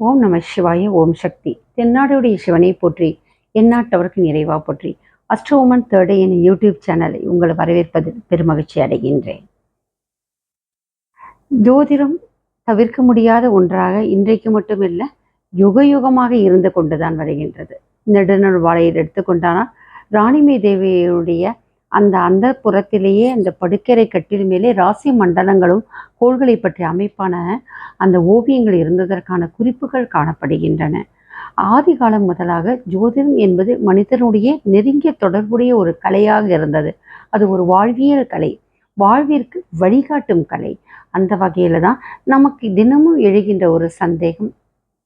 ஓம் நம சிவாய ஓம் சக்தி. தென்னாடுடைய சிவனை போற்றி எந்நாட்டவருக்கு நிறைவா போற்றி. அஸ்ட்ரோமன் தேர்ட் என் யூடியூப் சேனலை உங்களை வரவேற்பதில் பெருமகிழ்ச்சி அடைகின்றேன். ஜோதிடம் தவிர்க்க முடியாத ஒன்றாக இன்றைக்கு மட்டுமில்லை யுக யுகமாக இருந்து கொண்டுதான் வருகின்றது. நெடுநல் வாழையில் எடுத்துக்கொண்டானால் ராணிமே தேவியுடைய அந்த அந்த புறத்திலேயே அந்த படுக்கரை கட்டில் மேலே ராசி மண்டலங்களும் கோள்களை பற்றிய அமைப்பான அந்த ஓவியங்கள் இருந்ததற்கான குறிப்புகள் காணப்படுகின்றன. ஆதி காலம் முதலாக ஜோதிடம் என்பது மனிதனுடைய நெருங்கிய தொடர்புடைய ஒரு கலையாக இருந்தது. அது ஒரு வாழ்வியல் கலை. வாழ்விற்கு வழிகாட்டும் கலை. அந்த வகையில் தான் நமக்கு தினமும் எழுகின்ற ஒரு சந்தேகம்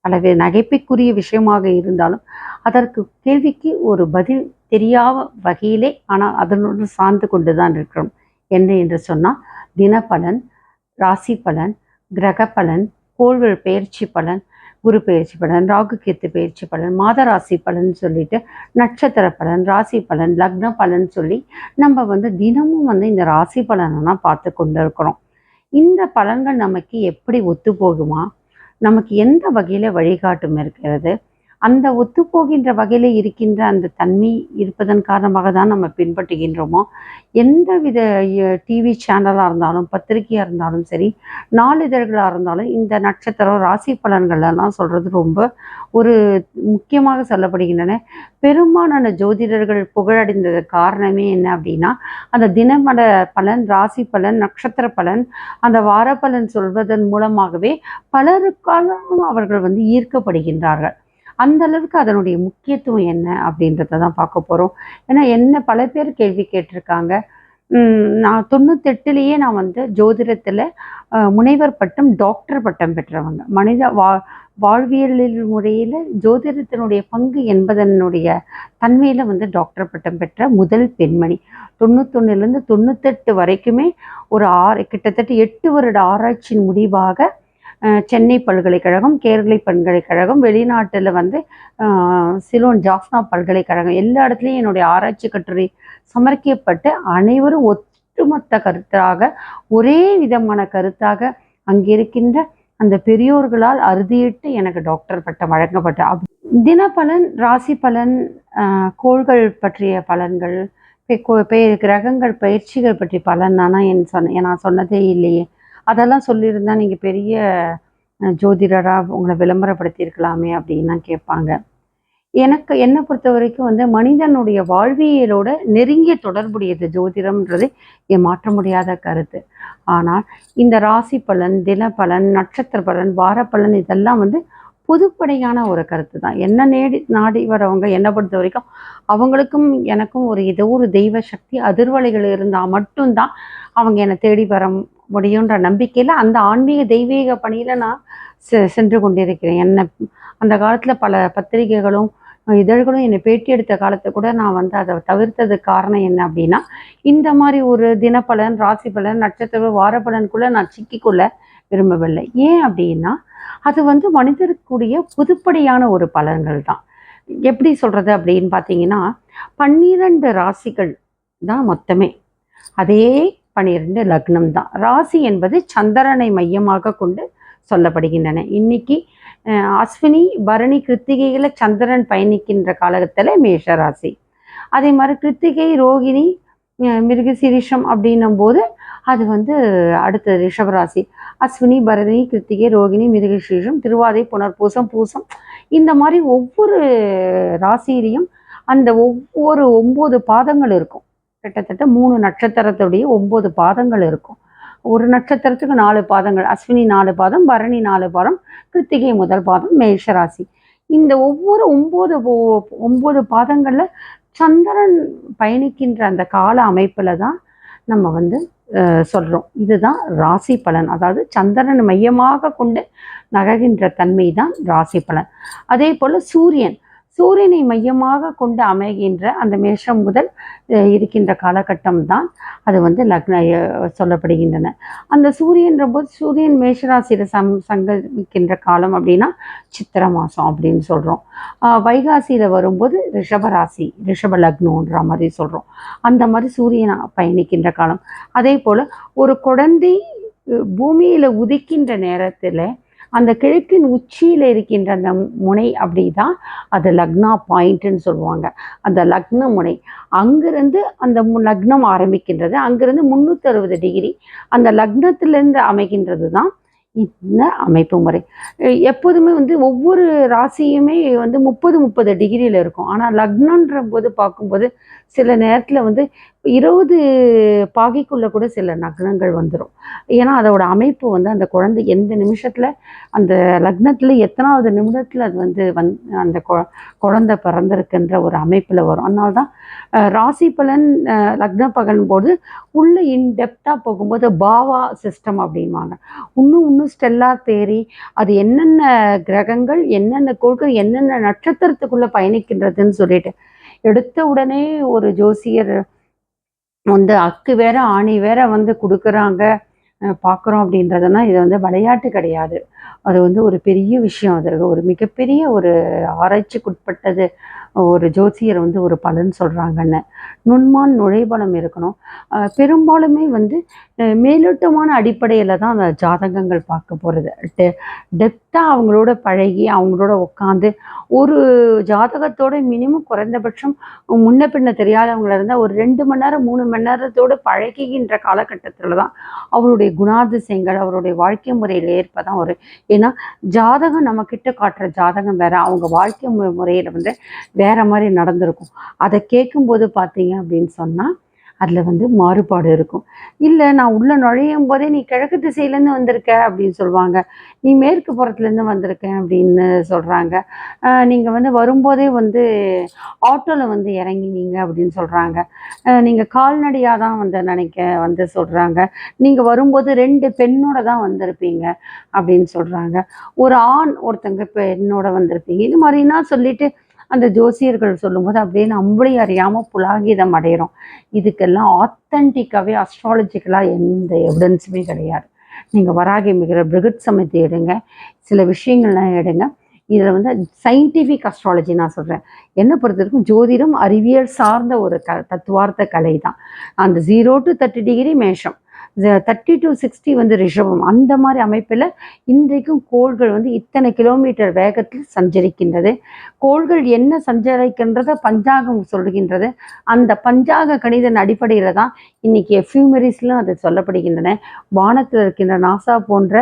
அல்லது நகைப்புக்குரிய விஷயமாக இருந்தாலும் அதற்கு கேள்விக்கு ஒரு பதில் தெரியாத வகையிலே ஆனால் அதனோடு சார்ந்து கொண்டு தான் இருக்கிறோம். என்ன என்று சொன்னால் தினப்பலன் ராசி பலன் கிரக பலன் கோள்கள் பயிற்சி பலன் குரு பயிற்சி பலன் ராகு கேத்து பயிற்சி பலன் மாத ராசி பலன் சொல்லிட்டு நட்சத்திர பலன் ராசி பலன் லக்ன பலன் சொல்லி நம்ம வந்து தினமும் வந்து இந்த ராசி பலனெல்லாம் பார்த்து கொண்டு இருக்கிறோம். இந்த பலன்கள் நமக்கு எப்படி ஒத்து போகுமா? நமக்கு எந்த வகையில் வழிகாட்டும் இருக்கிறது? அந்த ஒத்துப்போகின்ற வகையில் இருக்கின்ற அந்த தன்மை இருப்பதன் காரணமாக தான் நம்ம பின்பற்றுகின்றோமோ எந்த வித டிவி சேனலாக இருந்தாலும் பத்திரிகையாக இருந்தாலும் சரி நாளிதழ்களாக இருந்தாலும் இந்த நட்சத்திரம் ராசி பலன்கள்லாம் சொல்கிறது ரொம்ப ஒரு முக்கியமாக சொல்லப்படுகின்றன. பெரும்பாலான ஜோதிடர்கள் புகழடைந்தது காரணமே என்ன அப்படின்னா அந்த தினமட பலன் ராசி பலன் நட்சத்திர பலன் அந்த வார பலன் சொல்வதன் மூலமாகவே பலருக்காலும் அவர்கள் வந்து ஈர்க்கப்படுகின்றார்கள். அந்த அளவுக்கு அதனுடைய முக்கியத்துவம் என்ன அப்படின்றத தான் பார்க்க போகிறோம் ஏன்னா என்ன பல பேர் கேள்வி கேட்டிருக்காங்க. நான் தொண்ணூத்தெட்டுலேயே நான் வந்து ஜோதிடத்தில் முனைவர் பட்டம் டாக்டர் பட்டம் பெற்றவங்க. மனித வா வாழ்வியலில் முறையில் ஜோதிடத்தினுடைய பங்கு என்பதனுடைய தன்மையில் வந்து டாக்டர் பட்டம் பெற்ற முதல் பெண்மணி. தொண்ணூத்தொன்னுலேருந்து தொண்ணூத்தெட்டு வரைக்குமே ஒரு ஆறு கிட்டத்தட்ட எட்டு வருட ஆராய்ச்சியின் முடிவாக சென்னை பல்கலைக்கழகம் கேரளை பல்கலைக்கழகம் வெளிநாட்டில் வந்து சிலோன் ஜாஃப்னா பல்கலைக்கழகம் எல்லா இடத்துலையும் என்னுடைய ஆராய்ச்சி கட்டுரை சமர்ப்பிக்கப்பட்டு அனைவரும் ஒட்டுமொத்த கருத்தாக ஒரே விதமான கருத்தாக அங்கிருக்கின்ற அந்த பெரியோர்களால் அறுதியிட்டு எனக்கு டாக்டர் பட்டம் வழங்கப்பட்ட தினப்பலன் ராசி பலன் கோள்கள் பற்றிய பலன்கள் கிரகங்கள் பயிற்சிகள் பற்றிய பலன் ஆனால் என் சொன்ன நான் சொன்னதே இல்லையே. அதெல்லாம் சொல்லியிருந்தா நீங்கள் பெரிய ஜோதிடராக உங்களை விளம்பரப்படுத்தியிருக்கலாமே அப்படின்னு கேட்பாங்க. எனக்கு என்னை பொறுத்த வரைக்கும் வந்து மனிதனுடைய வாழ்வியலோட நெருங்கிய தொடர்புடையது ஜோதிடம்ன்றது என் மாற்ற முடியாத கருத்து. ஆனால் இந்த ராசி பலன் தின பலன் நட்சத்திர பலன் வார பலன் இதெல்லாம் வந்து புதுப்படையான ஒரு கருத்து தான். என்ன நேடி நாடி வரவங்க என்னை பொறுத்த வரைக்கும் அவங்களுக்கும் எனக்கும் ஒரு ஏதோ ஒரு தெய்வ சக்தி அதிர்வலைகள் இருந்தால் மட்டும்தான் அவங்க என்னை தேடி வர முடியுன்ற நம்பிக்கையில் அந்த ஆன்மீக தெய்வீக பணியில் நான் செ சென்று கொண்டிருக்கிறேன். என்னை அந்த காலத்தில் பல பத்திரிகைகளும் இதழ்களும் என்னை பேட்டி எடுத்த காலத்தை கூட நான் வந்து அதை தவிர்த்ததுக்கு காரணம் என்ன அப்படின்னா இந்த மாதிரி ஒரு தினப்பலன் ராசி பலன் நட்சத்திர வாரப்பலனுக்குள்ளே நான் சிக்கிக்கொள்ள விரும்பவில்லை. ஏன் அப்படின்னா அது வந்து மனிதருக்குரிய புதுப்படியான ஒரு பலன்கள் தான். எப்படி சொல்கிறது அப்படின்னு பார்த்தீங்கன்னா பன்னிரண்டு ராசிகள் தான் மொத்தமே. அதே பன்னிரெண்டு லக்னம் தான். ராசி என்பது சந்திரனை மையமாக கொண்டு சொல்லப்படுகின்றன. இன்னைக்கு அஸ்வினி பரணி கிருத்திகையில் சந்திரன் பயணிக்கின்ற காலகட்டத்தில் மேஷ ராசி. அதே மாதிரி கிருத்திகை ரோகிணி மிருகசிரிஷம் அப்படின்னும் போது அது வந்து அடுத்த ரிஷபராசி அஸ்வினி பரணி கிருத்திகை ரோகிணி மிருகசிரிஷம் திருவாதை புனர்பூசம் பூசம் இந்த மாதிரி ஒவ்வொரு ராசியிலையும் அந்த ஒவ்வொரு ஒம்பது பாதங்கள் இருக்கும். கிட்டத்தட்ட மூணு நட்சத்திரத்துடைய ஒம்பது பாதங்கள் இருக்கும். ஒரு நட்சத்திரத்துக்கு நாலு பாதங்கள் அஸ்வினி நாலு பாதம் பரணி நாலு பாதம் கிருத்திகை முதல் பாதம் மேஷராசி. இந்த ஒவ்வொரு ஒம்பது ஒம்பது பாதங்களில் சந்திரன் பயணிக்கின்ற அந்த கால அமைப்பில் தான் நம்ம வந்து சொல்கிறோம் இதுதான் ராசி பலன். அதாவது சந்திரன் மையமாக கொண்டு நகர்கின்ற தன்மை தான் ராசி பலன். அதே போல் சூரியன். சூரியனை மையமாக கொண்டு அமைகின்ற அந்த மேஷம் முதல் இருக்கின்ற காலகட்டம் தான் அது வந்து லக்ன சொல்லப்படுகின்றன. அந்த சூரியன்ற போது சூரியன் மேஷராசியில் சம் சங்கமிக்கின்ற காலம் அப்படின்னா சித்திர மாதம் அப்படின்னு சொல்கிறோம் வைகாசியில் வரும்போது ரிஷபராசி ரிஷப லக்னோன்ற மாதிரி சொல்கிறோம் அந்த மாதிரி சூரியன் பயணிக்கின்ற காலம். அதே போல் ஒரு குழந்தை பூமியில் உதிக்கின்ற நேரத்தில் அந்த கிழக்கின் உச்சியில் இருக்கின்ற அந்த முனை அப்படி தான் அது லக்னா பாயிண்ட்டுன்னு சொல்லுவாங்க. அந்த லக்ன முனை. அங்கிருந்து அந்த மு- லக்னம் ஆரம்பிக்கின்றது. அங்கிருந்து முந்நூற்றி அறுபது டிகிரி அந்த லக்னத்திலேருந்து அமைகின்றது தான் இந்த அமைப்பு முறை. எப்போதுமே வந்து ஒவ்வொரு ராசியுமே வந்து முப்பது முப்பது டிகிரியில் இருக்கும். ஆனால் லக்னன்ற போது பார்க்கும்போது சில நேரத்தில் வந்து இருபது பாகைக்குள்ளே கூட சில லக்னங்கள் வந்துடும் ஏன்னா அதோட அமைப்பு வந்து அந்த குழந்தை எந்த நிமிஷத்தில் அந்த லக்னத்தில் எத்தனாவது நிமிடத்தில் அது வந்து வந் அந்த கொ- குழந்தை பிறந்திருக்குன்ற ஒரு அமைப்பில் வரும். அதனால தான் ராசி பலன் லக்ன பகன் போது உள்ளே இன்டெப்த்தாக போகும்போது பாவா சிஸ்டம் அப்படின்வாங்க இன்னும் இன்னும் ஸ்டெல்லார் தேரி அது என்னென்ன கிரகங்கள் என்னென்ன கோள்கள் என்னென்ன நட்சத்திரத்துக்குள்ளே பயணிக்கின்றதுன்னு சொல்லிட்டு எடுத்த உடனே ஒரு ஜோசியர் வந்து அக்கு வேற ஆணி வேற வந்து கொடுக்குறாங்க. பார்க்குறோம் அப்படின்றதுனா இது வந்து விளையாட்டு கிடையாது. அது வந்து ஒரு பெரிய விஷயம். அது ஒரு மிகப்பெரிய ஒரு ஆராய்ச்சிக்குட்பட்டது. ஒரு ஜோசியர் வந்து ஒரு பலன் சொல்கிறாங்கன்னு நுண்மான் நுழைபலம் இருக்கணும். பெரும்பாலுமே வந்து மேலோட்டமான அடிப்படையில் தான் அந்த ஜாதகங்கள் பார்க்க போகிறது டெ டெப்த்தாக அவங்களோட பழகி அவங்களோட உட்காந்து ஒரு ஜாதகத்தோட மினிமம் குறைந்தபட்சம் முன்ன பின்ன தெரியாதவங்கள இருந்தால் ஒரு ரெண்டு மணி நேரம் மூணு மணி நேரத்தோடு பழகின்ற காலகட்டத்தில் தான் அவருடைய குணாதிசயங்கள் அவருடைய வாழ்க்கை முறையில் ஏற்பதான் ஒரு ஏன்னா ஜாதகம் நம்மக்கிட்ட காட்டுற ஜாதகம் வேற அவங்க வாழ்க்கை மு- வந்து வேற மாதிரி நடந்திருக்கும். அதை கேட்கும்போது பார்த்தீங்க அப்படின்னு சொன்னால் அதில் வந்து மாறுபாடு இருக்கும். இல்லை நான் உள்ளே நுழையும் போதே நீ கிழக்கு திசையிலேருந்து வந்திருக்க அப்படின்னு சொல்லுவாங்க. நீ மேற்கு புறத்துலேருந்து வந்திருக்கேன் அப்படின்னு சொல்கிறாங்க நீங்கள் வந்து வரும்போதே வந்து ஆட்டோவில் வந்து இறங்கினீங்க அப்படின்னு சொல்கிறாங்க நீங்கள் கால்நடையாக தான் வந்து நினைக்க வந்து சொல்கிறாங்க நீங்கள் வரும்போது ரெண்டு பெண்ணோட தான் வந்திருப்பீங்க அப்படின்னு சொல்கிறாங்க ஒரு ஆண் ஒருத்தங்க பெண்ணோட வந்திருப்பீங்க. இது மாதிரினா சொல்லிட்டு அந்த ஜோசியர்கள் சொல்லும்போது அப்படியே நம்மளையும் அறியாமல் புலாகிதம் அடைகிறோம் இதுக்கெல்லாம் ஆத்தென்டிக்காகவே அஸ்ட்ராலஜிக்கலாக எந்த எவிடன்ஸுமே கிடையாது. நீங்கள் வராகி மிகிற பிருகத் சமிதி எடுங்க. சில விஷயங்கள்லாம் எடுங்க. இதில் வந்து சயின்டிஃபிக் அஸ்ட்ராலஜி நான் சொல்கிறேன் என்னை பொறுத்த வரைக்கும் ஜோதிடம் அறிவியல் சார்ந்த ஒரு க தத்துவார்த்த கலை தான் அந்த ஜீரோ டு தேர்ட்டி டிகிரி மேஷம். தேர்ட்டி டு சிக்ஸ்டி வந்து ரிஷபம். அந்த மாதிரி அமைப்பில் இன்றைக்கும் கோள்கள் வந்து இத்தனை கிலோமீட்டர் வேகத்தில் சஞ்சரிக்கின்றது. கோள்கள் என்ன சஞ்சரிக்கின்றத பஞ்சாகம் சொல்கின்றது. அந்த பஞ்சாக கணிதன் அடிப்படையில் தான் இன்னைக்கு எஃப்யூமரிஸ்லாம் அது சொல்லப்படுகின்றன. வானத்தில் இருக்கின்ற நாசா போன்ற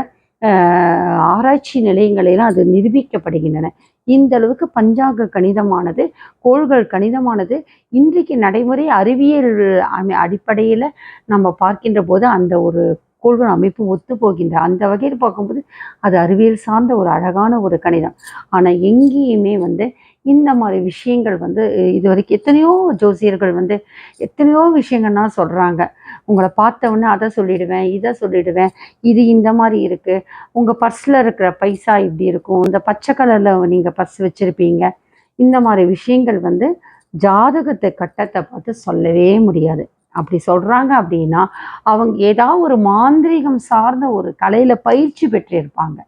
ஆஹ், ஆராய்ச்சி நிலையங்களிலும் அது நிரூபிக்கப்படுகின்றன. இந்த அளவுக்கு பஞ்சாங்க கணிதமானது கோள்கள் கணிதமானது இன்றைக்கு நடைமுறை அறிவியல் அடிப்படையில் நம்ம பார்க்கின்ற போது அந்த ஒரு கோள்கள் அமைப்பு ஒத்து போகின்ற அந்த வகையில் பார்க்கும்போது அது அறிவியல் சார்ந்த ஒரு அழகான ஒரு கணிதம். ஆனால் எங்கேயுமே வந்து இந்த மாதிரி விஷயங்கள் வந்து இது வரைக்கும் எத்தனையோ ஜோசியர்கள் வந்து எத்தனையோ விஷயங்கள்னா சொல்கிறாங்க உங்களை பார்த்தவொன்னே அதை சொல்லிடுவேன் இதை சொல்லிடுவேன் இது இந்த மாதிரி இருக்குது உங்கள் பர்ஸில் இருக்கிற பைசா இப்படி இருக்கும். இந்த பச்சை கலரில் நீங்கள் பர்ஸ் வச்சுருப்பீங்க. இந்த மாதிரி விஷயங்கள் வந்து ஜாதகத்தை கட்டத்தை பார்த்து சொல்லவே முடியாது. அப்படி சொல்கிறாங்க அப்படின்னா அவங்க ஏதாவது ஒரு மாந்திரீகம் சார்ந்த ஒரு கலையில் பயிற்சி பெற்றிருப்பாங்க.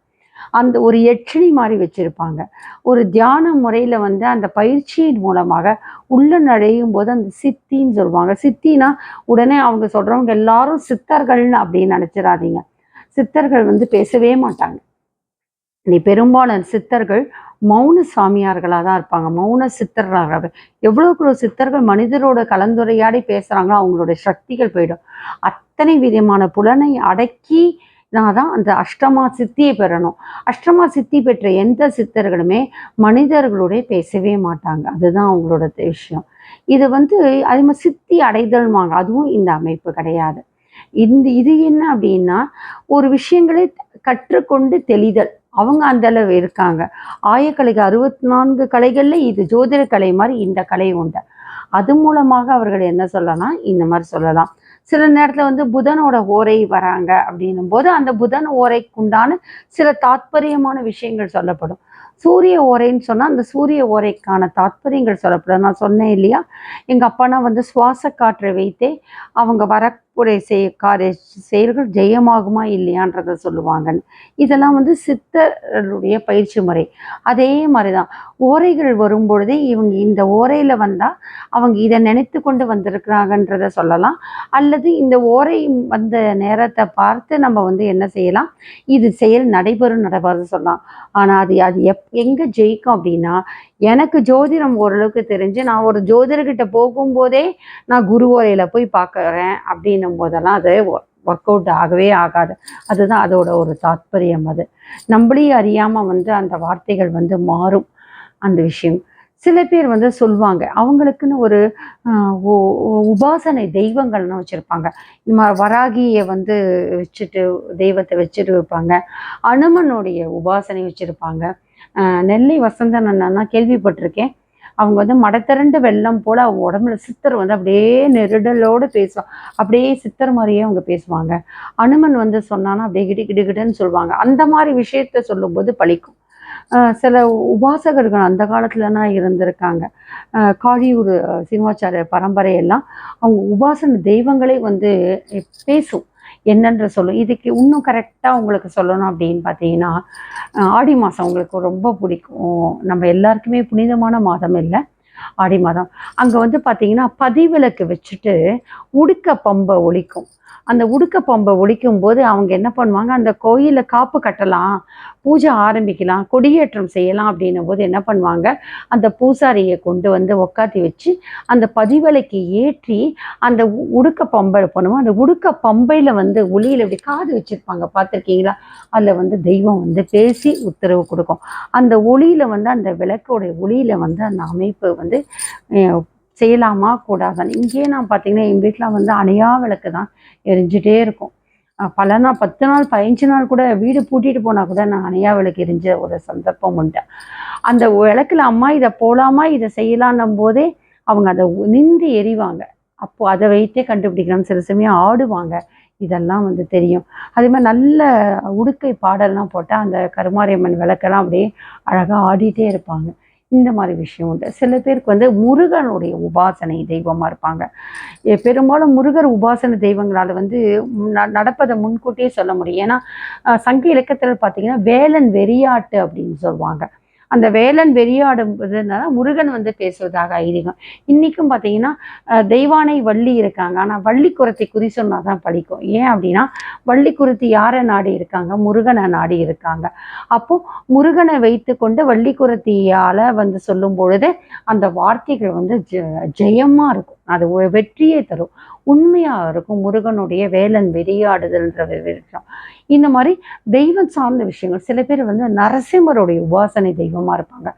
அந்த ஒரு எட்சணி மாதிரி வச்சுருப்பாங்க. ஒரு தியான முறையில் வந்து அந்த பயிற்சியின் மூலமாக உள்ள நுழையும் போது அந்த சித்தின்னு சொல்லுவாங்க. சித்தினா உடனே அவங்க சொல்கிறவங்க எல்லாரும் சித்தர்கள்னு அப்படின்னு நினச்சிடாதீங்க. சித்தர்கள் வந்து பேசவே மாட்டாங்க. நீ பெரும்பாலான சித்தர்கள் மௌன சாமியார்களாக தான் இருப்பாங்க. மௌன சித்தர்களாக எவ்வளோக்கு சித்தர்கள் மனிதரோட கலந்துரையாடி பேசுகிறாங்களோ அவங்களோட சக்திகள் போயிடும். அத்தனை விதமான புலனை அடக்கி நான் தான் அந்த அஷ்டமா சித்தியை பெறணும். அஷ்டமா சித்தி பெற்ற எந்த சித்தர்களுமே மனிதர்களோட பேசவே மாட்டாங்க. அதுதான் அவங்களோட விஷயம். இது வந்து அதே மாதிரி சித்தி அடைதல்வாங்க அதுவும் இந்த அமைப்பு கிடையாது. இந்த இது என்ன அப்படின்னா ஒரு விஷயங்களை கற்றுக்கொண்டு தெளிதல். அவங்க அந்த அளவு இருக்காங்க. ஆயக்கலைக்கு அறுபத்தி நான்கு கலைகள்ல இது ஜோதிட கலை மாதிரி இந்த கலை உண்டு. அது மூலமாக அவர்கள் என்ன சொல்லலாம்? இந்த மாதிரி சொல்லலாம். சில நேரத்தில் வந்து புதனோட ஓரை வராங்க அப்படின்னும் போது அந்த புதன் ஓரைக்குண்டான சில தாத்பரியமான விஷயங்கள் சொல்லப்படும். சூரிய ஓரைன்னு சொன்னால் அந்த சூரிய ஓரைக்கான தாத்பரியங்கள் சொல்லப்படும். நான் சொன்னேன் இல்லையா? எங்கள் அப்பானா வந்து சுவாச காற்றை வைத்தே அவங்க வர உடைய செய் காரிய செயல்கள் ஜெயமாகுமா இல்லையான்றத சொல்லுவாங்கன்னு இதெல்லாம் வந்து சித்தருடைய பயிற்சி முறை. அதே மாதிரி தான் ஓரைகள் வரும்பொழுதே இவங்க இந்த ஓரையில் வந்தால் அவங்க இதை நினைத்து கொண்டு வந்திருக்கிறாங்கன்றத சொல்லலாம். அல்லது இந்த ஓரை வந்த நேரத்தை பார்த்து நம்ம வந்து என்ன செய்யலாம்? இது செயல் நடைபெறும் நடைபெறும் சொல்லலாம். ஆனால் அது அது எப் எங்கே ஜெயிக்கும் அப்படின்னா எனக்கு ஜோதிடம் ஓரளவுக்கு தெரிஞ்சு நான் ஒரு ஜோதிடர்கிட்ட போகும்போதே நான் குரு ஓரையில் போய் பார்க்குறேன் அப்படின்னும் போதெல்லாம் அது ஒர்க் அவுட் ஆகவே ஆகாது. அதுதான் அதோட ஒரு தாத்பரியம் அது. நம்மளையும் அறியாமல் வந்து அந்த வார்த்தைகள் வந்து மாறும். அந்த விஷயம். சில பேர் வந்து சொல்லுவாங்க அவங்களுக்குன்னு ஒரு உபாசனை தெய்வங்கள்னு வச்சுருப்பாங்க. இந்த மாதிரி வராகியை வந்து வச்சுட்டு தெய்வத்தை வச்சுட்டு வைப்பாங்க அனுமனுடைய உபாசனை வச்சுருப்பாங்க. நெல்லை வசந்தன் அண்ணா கேள்விப்பட்டிருக்கேன். அவங்க வந்து மடத்திரண்டு வெள்ளம் போல அவங்க உடம்புல சித்தர் வந்து அப்படியே நெருடலோடு பேசுவாங்க அப்படியே சித்தர் மாதிரியே அவங்க பேசுவாங்க. அனுமன் வந்து சொன்னான்னா அப்படியே கிடு கிடு கிடுன்னு சொல்லுவாங்க அந்த மாதிரி விஷயத்த சொல்லும்போது பழிக்கும். சில உபாசகர்கள் அந்த காலத்துலலாம் இருந்திருக்காங்க. காழியூர் சினிமாச்சார பரம்பரையெல்லாம் அவங்க உபாசன தெய்வங்களே வந்து பேசும். என்னன்ற சொல்லும் இதுக்கு இன்னும் கரெக்டாக உங்களுக்கு சொல்லணும் அப்படின்னு பார்த்தீங்கன்னா ஆடி மாதம் உங்களுக்கு ரொம்ப பிடிக்கும். நம்ம எல்லாருக்குமே புனிதமான மாதம் இல்லை. ஆடி மாதம். அங்கே வந்து பார்த்தீங்கன்னா பதிவிளக்கு வச்சுட்டு உடுக்க பம்பை ஒழிக்கும். அந்த உடுக்க பம்பை ஒடிக்கும் போது அவங்க என்ன பண்ணுவாங்க அந்த கோயிலில் காப்பு கட்டலாம் பூஜை ஆரம்பிக்கலாம் கொடியேற்றம் செய்யலாம் அப்படின்னும் போது என்ன பண்ணுவாங்க அந்த பூசாரியை கொண்டு வந்து உக்காத்தி வச்சு அந்த பதிவலைக்கு ஏற்றி அந்த உடுக்க பம்பை பண்ணுவோம் அந்த உடுக்க பம்பையில் வந்து ஒளியில் இப்படி காது வச்சுருப்பாங்க பார்த்துருக்கீங்களா? அதில் வந்து தெய்வம் வந்து பேசி உத்தரவு கொடுக்கும். அந்த ஒளியில் வந்து அந்த விளக்கோடைய ஒளியில் வந்து அந்த அமைப்பு வந்து செய்யலாமா கூடாதான் இங்கேயே நான் பார்த்தீங்கன்னா எங்கள் வீட்டில் வந்து அணையா விளக்கு தான் எரிஞ்சிட்டே இருக்கும். பல நாள் பத்து நாள் பதினஞ்சு நாள் கூட வீடு பூட்டிட்டு போனால் கூட நான் அணையா விளக்கு எரிஞ்ச ஒரு சந்தர்ப்பம் உண்டு. அந்த விளக்குல அம்மா இதை போகலாமா இதை செய்யலான்னும் போதே அவங்க அதை நின்று எறிவாங்க அப்போது அதை வைத்தே கண்டுபிடிக்கலாம் சில சமயம் ஆடுவாங்க. இதெல்லாம் வந்து தெரியும். அதே மாதிரி நல்ல உடுக்கை பாடல்லாம் போட்டால் அந்த கருமாரியம்மன் விளக்கெல்லாம் அப்படியே அழகாக ஆடிட்டே இருப்பாங்க. இந்த மாதிரி விஷயம் உண்டு. சில பேருக்கு வந்து முருகனுடைய உபாசனை தெய்வமாக இருப்பாங்க. பெரும்பாலும் முருகர் உபாசனை தெய்வங்களால் வந்து ந- நடப்பதை முன்கூட்டியே சொல்ல முடியும். ஏன்னா சங்க இலக்கத்தில் பார்த்தீங்கன்னா வேலன் வெறியாட்டு அப்படின்னு சொல்லுவாங்க. அந்த வேலன் வெறியாடுறதுனால முருகன் வந்து பேசுவதாக ஐதீகம். இன்றைக்கும் பார்த்தீங்கன்னா தெய்வானை வள்ளி இருக்காங்க. ஆனால் வள்ளி குரத்தை குறி சொன்னால் தான் படிக்கும். ஏன் அப்படின்னா வள்ளி யாரை நாடி இருக்காங்க? முருகனை நாடி இருக்காங்க. அப்போ முருகனை வைத்துக்கொண்டு வள்ளி குரத்தியால் வந்து சொல்லும் பொழுது அந்த வார்த்தைகள் வந்து ஜ ஜெயமாக இருக்கும். அது ஒரு வெற்றியை தரும். உண்மையாக இருக்கும் முருகனுடைய வேலன் வெறியாடுதல்ன்ற விஷயம் இந்த மாதிரி தெய்வம் சார்ந்த விஷயங்கள் சில பேர் வந்து நரசிம்மருடைய உபாசனை தெய்வமாக இருப்பாங்க.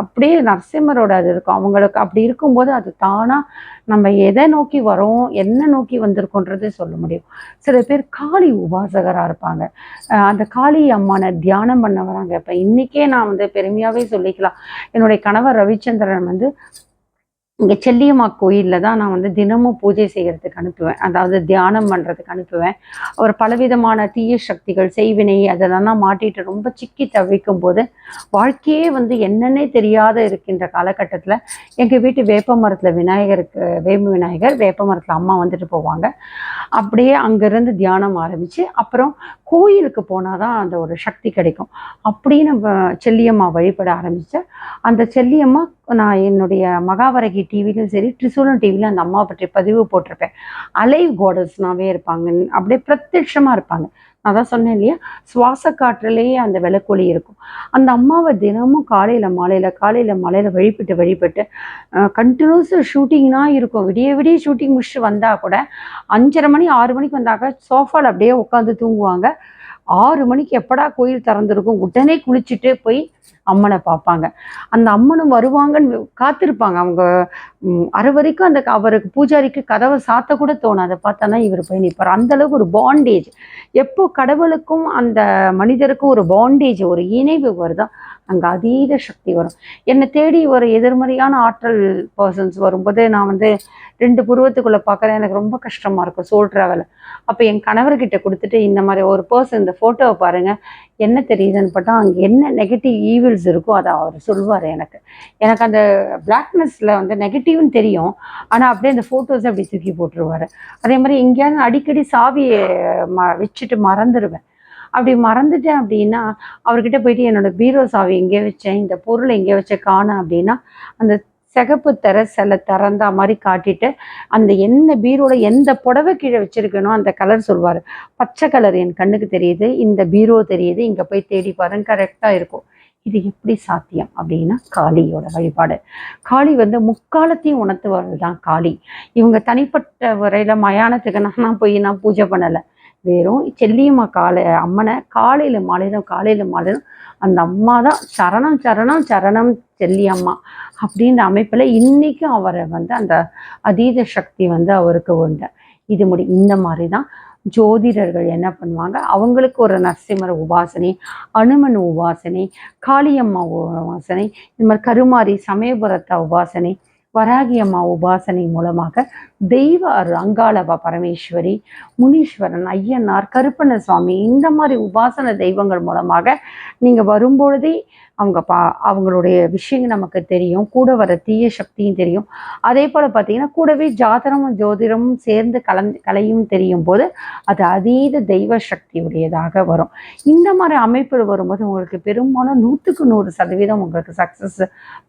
அப்படியே நரசிம்மரோட அது இருக்கும். அவங்களுக்கு அப்படி இருக்கும்போது அது தானாக நம்ம எதை நோக்கி வரோம் என்ன நோக்கி வந்திருக்கோன்றது சொல்ல முடியும். சில பேர் காளி உபாசகராக இருப்பாங்க. அந்த காளி அம்மானை தியானம் பண்ண வராங்க. இப்போ இன்றைக்கே நான் வந்து பெருமையாகவே சொல்லிக்கலாம். என்னுடைய கணவர் ரவிச்சந்திரன் வந்து இங்கே செல்லியம்மா கோயிலில் தான் நான் வந்து தினமும் பூஜை செய்கிறதுக்கு அனுப்புவேன். அதாவது தியானம் பண்ணுறதுக்கு அனுப்புவேன். அவர் பலவிதமான தீய சக்திகள் செய்வினை அதெல்லாம் மாட்டிட்டு ரொம்ப சிக்கி தவிக்கும் போது வாழ்க்கையே வந்து என்னன்னே தெரியாத இருக்கின்ற காலகட்டத்தில் எங்கள் வீட்டு வேப்ப மரத்தில் விநாயகருக்கு வேம்பு விநாயகர் வேப்ப மரத்தில் அம்மா வந்துட்டு போவாங்க. அப்படியே அங்கேருந்து தியானம் ஆரம்பித்து அப்புறம் கோயிலுக்கு போனால் தான் அந்த ஒரு சக்தி கிடைக்கும். அப்படின்னு நம்ம செல்லியம்மா வழிபட ஆரம்பித்தேன் அந்த செல்லியம்மா நான் என்னுடைய மகாவரகி டிவிலையும் சரி திரிசூலம் டிவிலையும் அந்த அம்மா பற்றி பதிவு போட்டிருப்பேன். அலைவ் கோடஸ்னாவே இருப்பாங்க அப்படியே பிரத்யட்சமாக இருப்பாங்க. நான் தான் சொன்னேன் இல்லையா? சுவாச காற்றுலேயே அந்த விளக்கொலி இருக்கும். அந்த அம்மாவை தினமும் காலையில் மாலையில் காலையில் மாலையில் வழிபட்டு வழிபட்டு கண்டினியூஸாக ஷூட்டிங்னா இருக்கும். விடிய விடிய ஷூட்டிங் முடிச்சுட்டு வந்தால் கூட அஞ்சரை மணி ஆறு மணிக்கு வந்தாக்க சோஃபாவில் அப்படியே உட்காந்து தூங்குவாங்க. ஆறு மணிக்கு எப்படா கோயில் திறந்துருக்கும்? உடனே குளிச்சுட்டு போய் அம்மனை பார்ப்பாங்க. அந்த அம்மனும் வருவாங்கன்னு காத்திருப்பாங்க. அவங்க அறுவரைக்கும் அரை வரைக்கும் அந்த க- அவருக்கு பூஜாரிக்கு கதவை சாத்த கூட தோணும் அதை பார்த்தோன்னா இவர் போய் நிற்பார் அந்த அளவுக்கு ஒரு பாண்டேஜ் எப்போ கடவுளுக்கும் அந்த மனிதருக்கும் ஒரு பாண்டேஜ் ஒரு இணைவு வருதோ? அங்கே அதீத சக்தி வரும். என்னை தேடி ஒரு எதிர்மறையான ஆற்றல் பர்சன்ஸ் வரும்போது நான் வந்து ரெண்டு புருவத்துக்குள்ளே பார்க்குறேன். எனக்கு ரொம்ப கஷ்டமாக இருக்கும் சோல் ட்ராவல் அப்போ என் கணவர்கிட்ட கொடுத்துட்டு இந்த மாதிரி ஒரு பர்சன் இந்த ஃபோட்டோவை பாருங்கள் என்ன தெரியுதுன்னு பார்த்தா அங்கே என்ன நெகட்டிவ் ஈவில்ஸ் இருக்கோ அதை அவர் சொல்வார் எனக்கு. எனக்கு அந்த பிளாக்னஸில் வந்து நெகட்டிவ்னு தெரியும். ஆனால் அப்படியே அந்த ஃபோட்டோஸை அப்படி தூக்கி போட்டுருவாரு. அதே மாதிரி எங்கேயாவது அடிக்கடி சாவியை ம வச்சுட்டு மறந்துடுவேன் அப்படி மறந்துட்டேன் அப்படின்னா அவர்கிட்ட போயிட்டு என்னோட பீரோ சாவி எங்கே வச்சேன் இந்த பொருளை எங்கே வச்ச காணோம் அப்படின்னா அந்த சிகப்பு தர சில திறந்தா மாதிரி காட்டிட்டு அந்த என்ன பீரோல எந்த புடவை கீழே வச்சிருக்கனோ அந்த கலர் சொல்வார். பச்சை கலர் என் கண்ணுக்கு தெரியுது இந்த பீரோ தெரியுது இங்கே போய் தேடி பாருங்க கரெக்டாக இருக்கும். இது எப்படி சாத்தியம் அப்படின்னா காளியோட வழிபாடு. காளி வந்து முக்காலத்தையும் உணர்த்துவர்கள் தான் காளி. இவங்க தனிப்பட்ட முறையில் மயானத்துக்கு நான் போய் நான் பூஜை பண்ணலை. வெறும். செல்லியம்மா காலை அம்மனை காலையில் மாலையிலும் காலையில் மாலையிலும் அந்த அம்மா தான் சரணம் சரணம் சரணம் செல்லியம்மா அப்படின்ற அமைப்பில் இன்றைக்கும் அவரை வந்து அந்த அதீத சக்தி வந்து அவருக்கு உண்டு. இது முடி இந்த மாதிரி தான் ஜோதிடர்கள் என்ன பண்ணுவாங்க? அவங்களுக்கு ஒரு நரசிம்மர் உபாசனை அனுமன் உபாசனை காளியம்மா உபாசனை இந்த மாதிரி கருமாரி சமயபுரத்த உபாசனை வராகி அம்மா உபாசனை மூலமாக தெய்வ அருள் அங்காளவா பரமேஸ்வரி முனீஸ்வரன் ஐயனார் கருப்பண்ண சுவாமி இந்த மாதிரி உபாசன தெய்வங்கள் மூலமாக நீங்கள் வரும்பொழுதே அவங்க பா அவங்களுடைய விஷயங்கள் நமக்கு தெரியும். கூட வர தீய சக்தியும் தெரியும். அதே போல் பார்த்தீங்கன்னா கூடவே ஜாதகமும் ஜோதிடமும் சேர்ந்து கலந்து கலையும் தெரியும் போது அது அதீத தெய்வ சக்தி உடையதாக வரும். இந்த மாதிரி அமைப்பில் வரும்போது உங்களுக்கு பெரும்பாலும் நூற்றுக்கு நூறு சதவீதம் உங்களுக்கு சக்ஸஸ்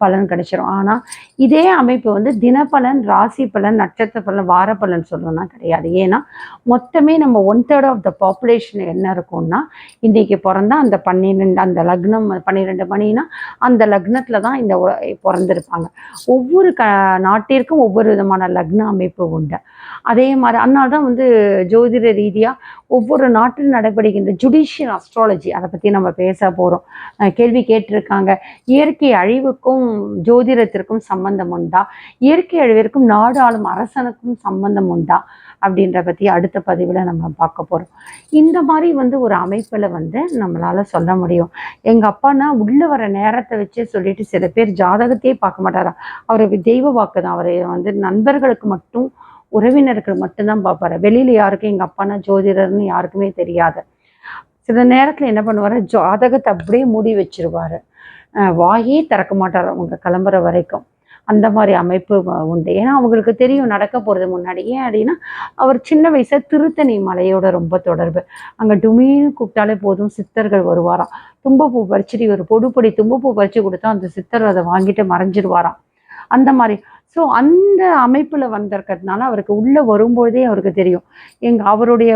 பலன் கிடைச்சிரும். ஆனால் இதே அமைப்பு வந்து தினப்பலன் ராசி பலன் நட்சத்திர பலன் வார பலன் சொல்லணும்னா கிடையாது. ஏன்னா மொத்தமே நம்ம one third of the population என்ன இருக்கும்னா இன்றைக்கி பிறந்தா அந்த பன்னிரெண்டு அந்த லக்னம் பன்னிரெண்டு மணி மணினா அந்த லக்னத்தில் தான் இந்த பிறந்திருப்பாங்க. ஒவ்வொரு க நாட்டிற்கும் ஒவ்வொரு விதமான லக்ன அமைப்பு உண்டு. அதே மாதிரி அதனால தான் வந்து ஜோதிட ரீதியாக ஒவ்வொரு நாட்டில் நடைபெறுகின்ற ஜுடிஷியல் அஸ்ட்ராலஜி அதை பற்றி நம்ம பேச போகிறோம் கேள்வி கேட்டிருக்காங்க. இயற்கை அழிவுக்கும் ஜோதிடத்திற்கும் சம்பந்தம் உண்டா? இயற்கை அழிவிற்கும் நாடு ஆளும் அரசனுக்கும் சம்பந்தம் உண்டா? அப்படின்ற பற்றி அடுத்த பதிவில் நம்ம பார்க்க போகிறோம் இந்த மாதிரி வந்து ஒரு அமைப்பில் வந்து நம்மளால் சொல்ல முடியும். எங்கள் அப்பானா உள்ளே வர நேரத்தை வச்சே சொல்லிட்டு சில பேர் ஜாதகத்தையே பார்க்க மாட்டாரா? அவரை தெய்வ வாக்கு தான். அவரை வந்து நண்பர்களுக்கு மட்டும் உறவினர்கள் மட்டும்தான் பார்ப்பாரு. வெளியில் யாருக்கும் எங்கள் அப்பானா ஜோதிடர்னு யாருக்குமே தெரியாது. சில நேரத்தில் என்ன பண்ணுவார்? ஜாதகத்தை அப்படியே மூடி வச்சிருவாரு. வாயே திறக்க மாட்டார் அவங்க கிளம்புற வரைக்கும். அந்த மாதிரி அமைப்பு உண்டு. ஏன்னா அவங்களுக்கு தெரியும் நடக்க போகிறது முன்னாடி. ஏன் அப்படின்னா அவர் சின்ன வயசில் திருத்தணி மலையோட ரொம்ப தொடர்பு. அங்கே டுமீன்னு கூப்பிட்டாலே போதும் சித்தர்கள் வருவாராம். தும்பப்பூ பறிச்சுட்டு ஒரு பொடுப்பொடி தும்பப்பூ பறிச்சு கொடுத்தா அந்த சித்தர் அதை வாங்கிட்டு மறைஞ்சிருவாராம். அந்த மாதிரி ஸோ அந்த அமைப்பில் வந்திருக்கிறதுனால அவருக்கு உள்ளே வரும்போதே அவருக்கு தெரியும். எங்கள் அவருடைய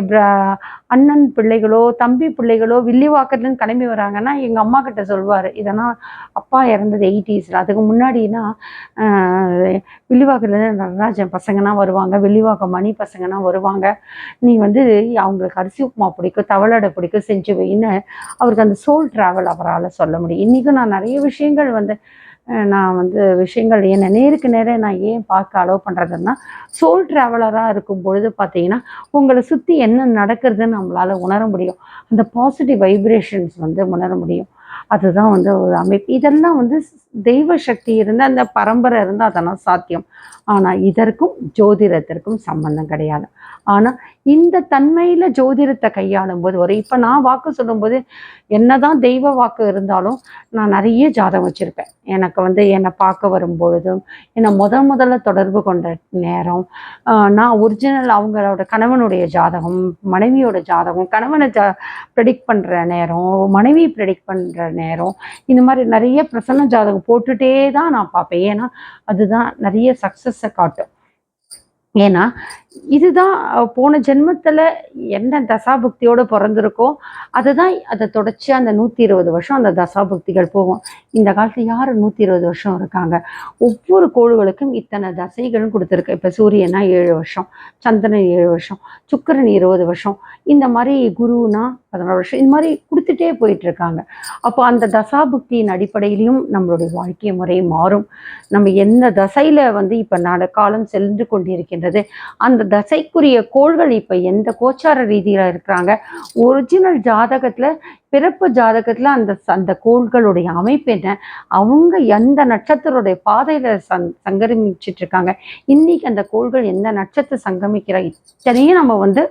அண்ணன் பிள்ளைகளோ தம்பி பிள்ளைகளோ வில்லிவாக்கத்துலேருந்து கிளம்பி வராங்கன்னா எங்கள் அம்மா கிட்ட சொல்வார். இதெல்லாம் அப்பா இறந்தது எயிட்டிஸில். அதுக்கு முன்னாடினா வில்லிவாக்கத்துலேருந்து நடராஜன் பசங்கன்னா வருவாங்க வில்லிவாக்கம் மணி பசங்கன்னா வருவாங்க. நீ வந்து அவங்களுக்கு அரிசி உப்புமா பிடிக்கும் தவளடை பிடிக்கும் செஞ்சு வைன்னு அவருக்கு அந்த சோல் ட்ராவல் அவரால் சொல்ல முடியும். இன்றைக்கும் நான் நிறைய விஷயங்கள் வந்து நான் வந்து விஷயங்கள் என்ன நேருக்கு நேரே நான் ஏன் பார்க்க அலோவ் பண்ணுறதுன்னா சோல் ட்ராவலராக இருக்கும் பொழுது பார்த்தீங்கன்னா உங்களை சுற்றி என்ன நடக்கிறதுன்னு நம்மளால் உணர முடியும். அந்த பாசிட்டிவ் வைப்ரேஷன்ஸ் வந்து உணர முடியும். அதுதான் வந்து ஒரு அமைப்பு. இதெல்லாம் வந்து தெய்வ சக்தி இருந்து அந்த பரம்பரை இருந்தால் அதெல்லாம் சாத்தியம். ஆனால் இதற்கும் ஜோதிடத்திற்கும் சம்பந்தம் கிடையாது. ஆனால் இந்த தன்மையில் ஜோதிடத்தை கையாளும் போது ஒரு இப்போ நான் வாக்கு சொல்லும்போது என்னதான் தெய்வ வாக்கு இருந்தாலும் நான் நிறைய ஜாதகம் வச்சுருப்பேன். எனக்கு வந்து என்னை பார்க்க வரும்பொழுதும் என்னை முத முதல்ல தொடர்பு கொண்ட நேரம் நான் ஒரிஜினல் அவங்களோட கணவனுடைய ஜாதகம் மனைவியோட ஜாதகம் கணவனை ஜா ப்ரெடிக்ட் பண்ணுற நேரம் மனைவி ப்ரெடிக்ட் பண்ணுற நேரம். இந்த மாதிரி நிறைய பிரசன்ன ஜாதகம் போட்டுட்டே தான் நான் பார்ப்பேன். ஏன்னா அதுதான் நிறைய சக்ஸஸை காட்டும். ஏன்னா இதுதான் போன ஜென்மத்தில் என்ன தசாபக்தியோடு பிறந்திருக்கோ அதுதான் அதை தொடர்ச்சி அந்த நூற்றி இருபது வருஷம் அந்த தசாபக்திகள் போகும். இந்த காலத்தில் யார் நூற்றி இருபது வருஷம் இருக்காங்க? ஒவ்வொரு கோள்களுக்கும் இத்தனை தசைகளும் கொடுத்துருக்கு. இப்போ சூரியனா ஏழு வருஷம் சந்திரன் ஏழு வருஷம் சுக்கிரன் இருபது வருஷம். இந்த மாதிரி குருனா பதினாறு வருஷம். இந்த மாதிரி கொடுத்துட்டே போயிட்டு இருக்காங்க அப்போ அந்த தசாபுக்தியின் அடிப்படையிலையும் நம்மளுடைய வாழ்க்கை முறை மாறும். நம்ம எந்த தசையில் வந்து இப்போ நட காலம் சென்று கொண்டிருக்கின்றது அந்த தசைக்குரிய கோள்கள் இப்போ எந்த கோச்சார ரீதியில் இருக்கிறாங்க? ஒரிஜினல் ஜாதகத்தில் பிறப்பு ஜாதகத்தில் அந்த அந்த கோள்களுடைய அமைப்பு என்ன? அவங்க எந்த நட்சத்திரோடைய பாதையில் சங் சங்கரமிச்சிட்டு இருக்காங்க? இன்னைக்கு அந்த கோள்கள் எந்த நட்சத்திர சங்கமிக்கிற? இத்தனையும் நம்ம வந்து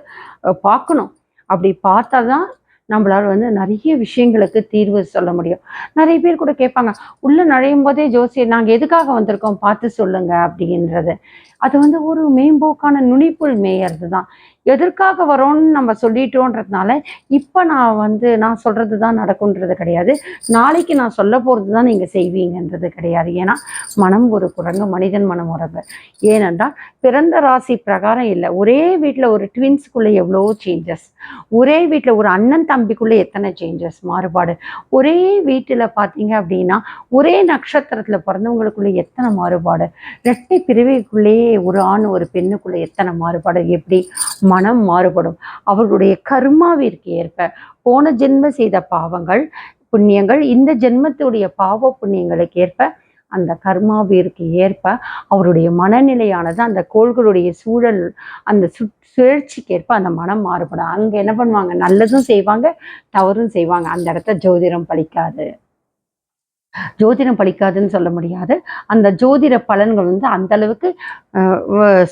பார்க்கணும். அப்படி பார்த்தா தான் நம்மளால வந்து நிறைய விஷயங்களுக்கு தீர்வு சொல்ல முடியும். நிறைய பேர் கூட கேட்பாங்க உள்ள நுழையும் போதே ஜோசியர் நாங்கள் எதுக்காக வந்திருக்கோம்? பார்த்து சொல்லுங்க. அப்படின்றது. அது வந்து ஒரு மேம்போக்கான நுனிப்புள் மேயறது தான் எதற்காக வரோன்னு நம்ம சொல்லிட்டோன்றதுனால இப்போ நான் வந்து நான் சொல்றது தான் நடக்குன்றது கிடையாது. நாளைக்கு நான் சொல்ல போகிறது தான் நீங்கள் செய்வீங்கன்றது கிடையாது. ஏன்னா மனம் ஒரு குரங்கு மனிதன் மனம் உறவு ஏனென்றால் பிறந்த ராசி பிரகாரம் இல்லை. ஒரே வீட்டில் ஒரு ட்வின்ஸுக்குள்ளே எவ்வளோ சேஞ்சஸ் ஒரே வீட்டில் ஒரு அண்ணன் தம்பிக்குள்ளே எத்தனை சேஞ்சஸ் மாறுபாடு. ஒரே வீட்டில் பார்த்தீங்க அப்படின்னா ஒரே நட்சத்திரத்தில் பிறந்தவங்களுக்குள்ளே எத்தனை மாறுபாடு? ரெட்டை பிரிவுக்குள்ளேயே ஒரு ஆண் ஒரு பெண்ணுக்குள்ளே எத்தனை மாறுபாடு எப்படி மனம் மாறுபடும்? அவர்களுடைய கர்மாவிற்கு ஏற்ப போன ஜென்ம செய்த பாவங்கள் புண்ணியங்கள் இந்த ஜென்மத்துடைய பாவ புண்ணியங்களுக்கு ஏற்ப அந்த கர்மாவிற்கு ஏற்ப அவருடைய மனநிலையானது அந்த கோள்களுடைய சூழல் அந்த சு சுழற்சிக்கு ஏற்ப அந்த மனம் மாறுபடும். அங்கே என்ன பண்ணுவாங்க? நல்லதும் செய்வாங்க தவறும் செய்வாங்க. அந்த இடத்த ஜோதிடம் பலிக்காது ஜோதிடம் பலிக்காதுன்னு சொல்ல முடியாது. அந்த ஜோதிட பலன்கள் வந்து அந்த அளவுக்கு அஹ்,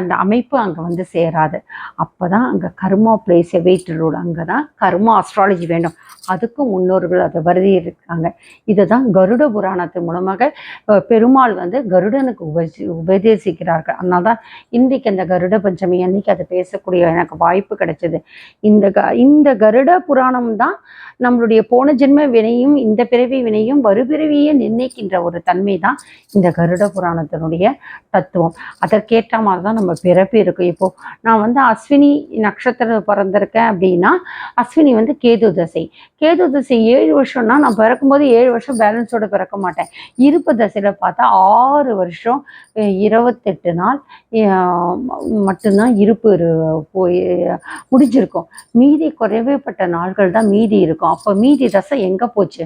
அந்த அமைப்பு அங்கே வந்து சேராது. அப்போ தான் அங்கே கர்மா பிளேஸ் வெயிட் ரோடு அங்கே தான் கர்மா அஸ்ட்ராலஜி வேண்டும். அதுக்கும் முன்னோர்கள் அதை வருதி இருக்காங்க இதை தான் கருட புராணத்தின் மூலமாக பெருமாள் வந்து கருடனுக்கு உபசி உபதேசிக்கிறார்கள். அதனால தான் இன்றைக்கு அந்த கருட பஞ்சமி அன்னைக்கு அதை பேசக்கூடிய எனக்கு வாய்ப்பு கிடைச்சது. இந்த க இந்த கருட புராணம் தான் நம்மளுடைய போன ஜென்ம வினையும் இந்த பிறவி வினையும் வருபிறவியே நிர்ணயிக்கின்ற ஒரு தன்மை தான் இந்த கருட புராணத்தினுடைய தத்துவம். அதற்கேற்ற மாதிரி தான் நம்ம பிறப்பு இருக்கும் இப்போ நான் வந்து அஸ்வினி நட்சத்திரம் பிறந்திருக்கேன் அப்படின்னா அஸ்வினி வந்து கேது தசை. கேது தசை ஏழு வருஷம்னா நான் பிறக்கும்போது ஏழு வருஷம் பேலன்ஸோட பிறக்க மாட்டேன். இருப்பு தசையில பார்த்தா ஆறு வருஷம் இருபத்தெட்டு நாள் மட்டும்தான் இருப்பு போய் முடிஞ்சிருக்கும். மீதி குறைவேப்பட்ட நாள்கள் தான் மீதி இருக்கும். அப்போ மீதி ரசம் எங்கே போச்சு?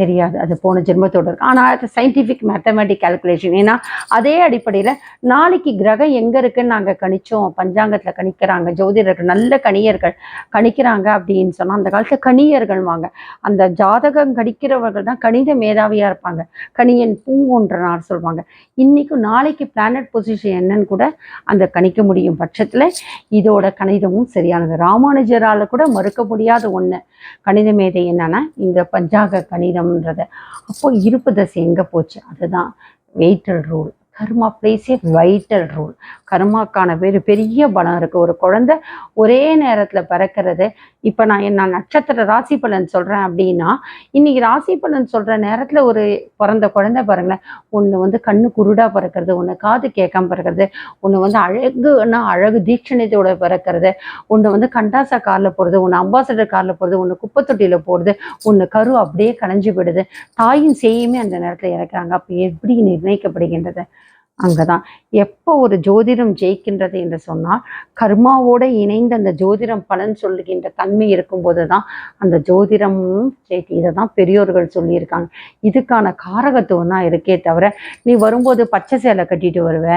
தெரியாது. அது போன ஜென்மத்தோட இருக்கு. ஆனால் அது சயின்டிஃபிக் மேத்தமேட்டிக் கால்குலேஷன் ஏன்னா அதே அடிப்படையில் நாளைக்கு கிரகம் எங்கே இருக்குன்னு நாங்கள் கணிச்சோம். பஞ்சாங்கத்தில் கணிக்கிறாங்க. ஜோதிடர்கள் நல்ல கணியர்கள் கணிக்கிறாங்க அப்படின்னு சொன்னால் அந்த காலத்தில் கணியர்கள் வாங்க. அந்த ஜாதகம் கணிக்கிறவர்கள் தான் கணித மேதாவியாக இருப்பாங்க. கணியன் பூங்கொன்றனார் சொல்லுவாங்க இன்னைக்கும் நாளைக்கு பிளானட் பொசிஷன் என்னன்னு கூட அந்த கணிக்க முடியும் பட்சத்தில் இதோட கணிதமும் சரியானது. ராமானுஜரால் கூட மறுக்க முடியாத ஒன்று கணித மேதை என்னன்னா இந்த பஞ்சாங்க கணிதம்ன்றத. அப்போ இருப்பு தசை எங்கே போச்சு? அதுதான் vital rule karma place a vital rule கருமாக்கான பேர் பெரிய பலம் இருக்குது ஒரு குழந்தை ஒரே நேரத்தில் பிறக்கிறது. இப்போ நான் என்ன நட்சத்திர ராசி பலன் சொல்கிறேன் அப்படின்னா இன்னைக்கு ராசி பலன் சொல்கிற நேரத்தில் ஒரு பிறந்த குழந்தை பாருங்களேன். ஒன்று வந்து கண்ணு குருடாக பிறக்கிறது ஒன்று காது கேட்காம பிறக்கிறது ஒன்று வந்து அழகுன்னா அழகு தீட்சணத்தோட பிறக்கிறது ஒன்று வந்து கண்டாசா காரில் போகிறது ஒன்று அம்பாசடர் காரில் போகிறது ஒன்று குப்பத்தொட்டியில் போடுறது ஒன்று கரு அப்படியே கலைஞ்சு போயிடுது. தாயும் செய்யுமே அந்த நேரத்தில் இறக்குறாங்க. அப்போ எப்படி நிர்ணயிக்கப்படுகின்றது? அங்கே தான் எப்போ ஒரு ஜோதிடம் ஜெயிக்கின்றது என்று சொன்னால் கர்மாவோட இணைந்த அந்த ஜோதிடம் பலன் சொல்லுகின்ற தன்மை இருக்கும்போது தான் அந்த ஜோதிடமும் ஜெயிக்கு இதை தான் பெரியோர்கள் சொல்லியிருக்காங்க. இதுக்கான காரகத்துவம் தான் இருக்கே தவிர நீ வரும்போது பச்சை சேலை கட்டிட்டு வருவ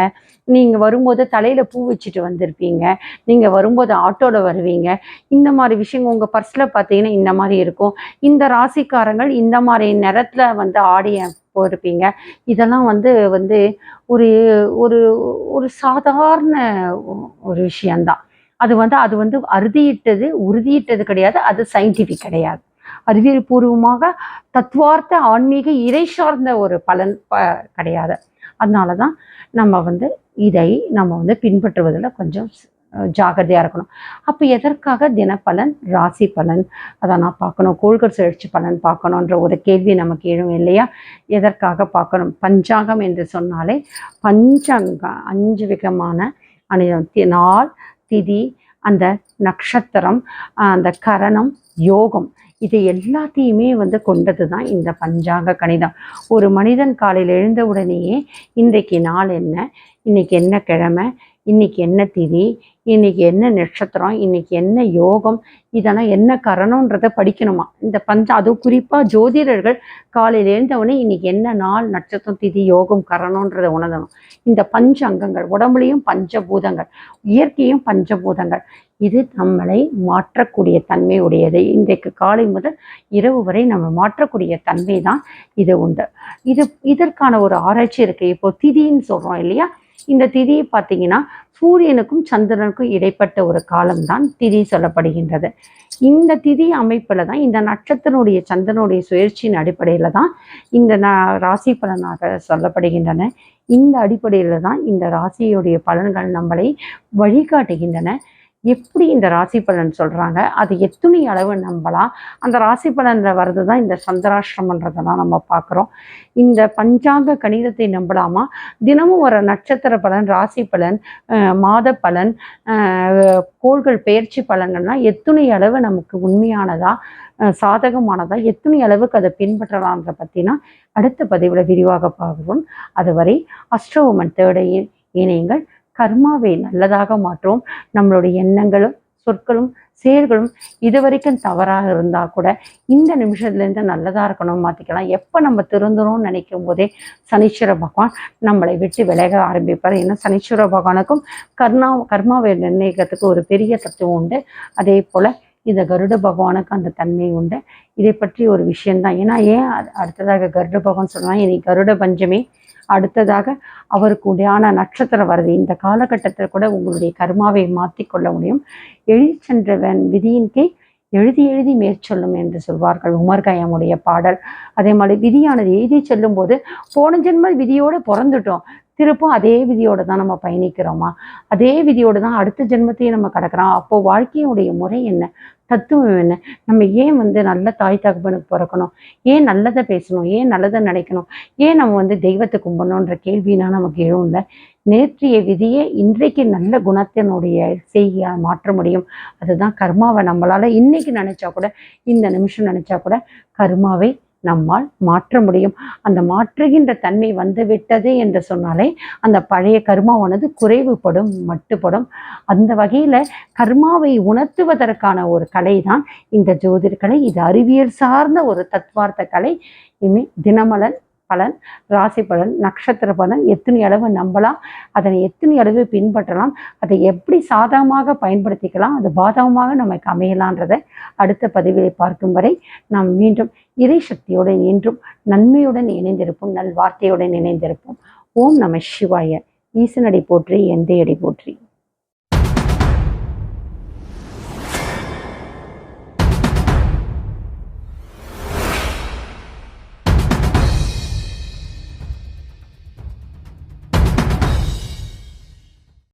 நீங்கள் வரும்போது தலையில் பூ வச்சுட்டு வந்திருப்பீங்க நீங்கள் வரும்போது ஆட்டோவில் வருவீங்க இந்த மாதிரி விஷயங்கள் உங்கள் பர்ஸில் பார்த்தீங்கன்னா இந்த மாதிரி இருக்கும். இந்த ராசிக்காரங்கள் இந்த மாதிரி நிறத்தில் வந்து ஆடிய போயிருப்பீங்க. இதெல்லாம் வந்து வந்து ஒரு ஒரு ஒரு சாதாரண ஒரு விஷயந்தான் அது வந்து அது வந்து அறுதியிட்டது உறுதியிட்டது கிடையாது அது சயின்டிஃபிக் கிடையாது. அறிவியல் பூர்வமாக தத்துவார்த்த ஆன்மீக இறை சார்ந்த ஒரு பலன் ப கிடையாது. அதனால தான் நம்ம வந்து இதை நம்ம வந்து பின்பற்றுவதில் கொஞ்சம் ஜாகிரதையாக இருக்கணும். அப்போ எதற்காக தினப்பலன் ராசி பலன்? அதை நான் பார்க்கணும். கோள்கள் சுழற்சி பலன் பார்க்கணுன்ற ஒரு கேள்வி நமக்கு எழும் இல்லையா? எதற்காக பார்க்கணும்? பஞ்சாங்கம் என்று சொன்னாலே பஞ்சாங்கம் அஞ்சு விதமான அணி தி- நாள் திதி அந்த நட்சத்திரம் அந்த கரணம் யோகம். இது எல்லாத்தையுமே வந்து கொண்டது தான் இந்த பஞ்சாங்க கணிதம். ஒரு மனிதன் காலையில் எழுந்த உடனேயே இன்றைக்கு நாள் என்ன? இன்னைக்கு என்ன கிழமை? இன்னைக்கு என்ன திதி இன்னைக்கு என்ன நட்சத்திரம் இன்னைக்கு என்ன யோகம் இதெல்லாம் என்ன கரணன்றதை படிக்கணுமா? இந்த பஞ்ச அதுவும் குறிப்பாக ஜோதிடர்கள் காலையில் எழுந்தவொடனே இன்னைக்கு என்ன நாள் நட்சத்திரம் திதி யோகம் கரணன்றதை உணரணும். இந்த பஞ்ச அங்கங்கள் உடம்புலையும் பஞ்சபூதங்கள் இயற்கையும் பஞ்சபூதங்கள் இது நம்மளை மாற்றக்கூடிய தன்மை உடையது இன்றைக்கு காலை முதல் இரவு வரை நம்ம மாற்றக்கூடிய தன்மை தான் இது உண்டு. இது இதற்கான ஒரு ஆராய்ச்சி இருக்கு. இப்போ திதின்னு சொல்றோம் இல்லையா? இந்த திதியை பார்த்தீங்கன்னா சூரியனுக்கும் சந்திரனுக்கும் இடைப்பட்ட ஒரு காலம்தான் திதி சொல்லப்படுகின்றது. இந்த திதி அமைப்பில் தான் இந்த நட்சத்திரனுடைய சந்திரனுடைய சுயற்சியின் அடிப்படையில் தான் இந்த ந ராசி பலனாக சொல்லப்படுகின்றன. இந்த அடிப்படையில் தான் இந்த ராசியுடைய பலன்கள் நம்மளை வழிகாட்டுகின்றன. எப்படி இந்த ராசி பலன் சொல்கிறாங்க அது எத்தனை அளவு நம்பலாம்? அந்த ராசி பலனில் வர்றது தான் இந்த சந்திராஷ்டிரமன்றதெல்லாம் நம்ம பார்க்குறோம். இந்த பஞ்சாங்க கணிதத்தை நம்பலாமா? தினமும் வர நட்சத்திர பலன் ராசி பலன் மாத பலன் கோள்கள் பெயர்ச்சி பலன்கள்லாம் எத்தனை அளவு நமக்கு உண்மையானதா சாதகமானதா எத்தனை அளவுக்கு அதை பின்பற்றலாம்ன்ற பற்றினா அடுத்த பதிவில் விரிவாக பார்க்கிறோம் அதுவரை அஸ்ட்ரோமன் தேர்டை இணையங்கள். கர்மாவை நல்லதாக மாற்றுவோம் நம்மளுடைய எண்ணங்களும் சொற்களும் செயல்களும் இது வரைக்கும் தவறாக இருந்தால் கூட இந்த நிமிஷத்துலேருந்து நல்லதாக இருக்கணும் மாற்றிக்கலாம் எப்போ நம்ம திருந்துறோம்னு நினைக்கும் போதே சனீஸ்வர பகவான் நம்மளை விட்டு விலக ஆரம்பிப்பார். ஏன்னா சனீஸ்வர பகவானுக்கும் கர்ணா கர்மாவை நிர்ணயிக்கிறதுக்கு ஒரு பெரிய தத்துவம் உண்டு. அதே போல் இந்த கருட பகவானுக்கு அந்த தன்மை உண்டு. இதை பற்றி ஒரு விஷயம்தான். ஏன்னா ஏன் அடுத்ததாக கருட பகவான் சொன்னால் இனி கருட பஞ்சமே அடுத்ததாக அவருக்கு உடையான நட்சத்திரம் வருது. இந்த காலகட்டத்தில் கூட உங்களுடைய கர்மாவை மாற்றிக்கொள்ள முடியும். எழுதி சென்றவன் விதியின் கீழ் எழுதி எழுதி மேற்சொல்லும் என்று சொல்வார்கள். உமர் கயாமுடைய பாடல். அதே மாதிரி விதியானது எழுதி செல்லும் போது போன ஜென்ம விதியோடு பிறந்துட்டோம். திருப்பும் அதே விதியோடு தான் நம்ம பயணிக்கிறோமா? அதே விதியோடு தான் அடுத்த ஜென்மத்தையும் நம்ம கடக்கிறோம். அப்போது வாழ்க்கையுடைய முறை என்ன? தத்துவம் என்ன? நம்ம ஏன் வந்து நல்ல தாய் தகப்பனுக்கு பிறக்கணும்? ஏன் நல்லதை பேசணும்? ஏன் நல்லதை நினைக்கணும்? ஏன் நம்ம வந்து தெய்வத்தை கும்பிடணுன்ற கேள்வினா நமக்கு எழும்ல? நேற்றைய விதியை இன்றைக்கு நல்ல குணத்தினுடைய செய்தியாக மாற்ற முடியும். அதுதான் கர்மாவை நம்மளால் இன்னைக்கு நினைச்சா கூட இந்த நிமிஷம் நினைச்சா கூட கர்மாவை நம்மால் மாற்ற முடியும். அந்த மாற்றுகின்ற தன்மை வந்து விட்டது என்று சொன்னாலே அந்த பழைய கர்மாவானது குறைவுபடும் மட்டுப்படும் அந்த வகையில் கர்மாவை உணர்த்துவதற்கான ஒரு கலை தான் இந்த ஜோதிட கலை இது அறிவியல் சார்ந்த ஒரு தத்வார்த்த கலை. இனி தினமலன் பலன் ராசி பலன் நட்சத்திர பலன் எத்தனை அளவு நம்பலாம் அதனை எத்தனை அளவு பின்பற்றலாம் அதை எப்படி சாதகமாக பயன்படுத்திக்கலாம் அது பாதகமாக நமக்கு அமையலான்றதை அடுத்த பதிவிலை பார்க்கும் வரை நாம் மீண்டும் இறை சக்தியுடன் என்றும் நன்மையுடன் இணைந்திருப்போம் நல் வார்த்தையுடன் இணைந்திருப்போம். ஓம் நம சிவாய. ஈசனடி போற்றி எந்தையடி போற்றி.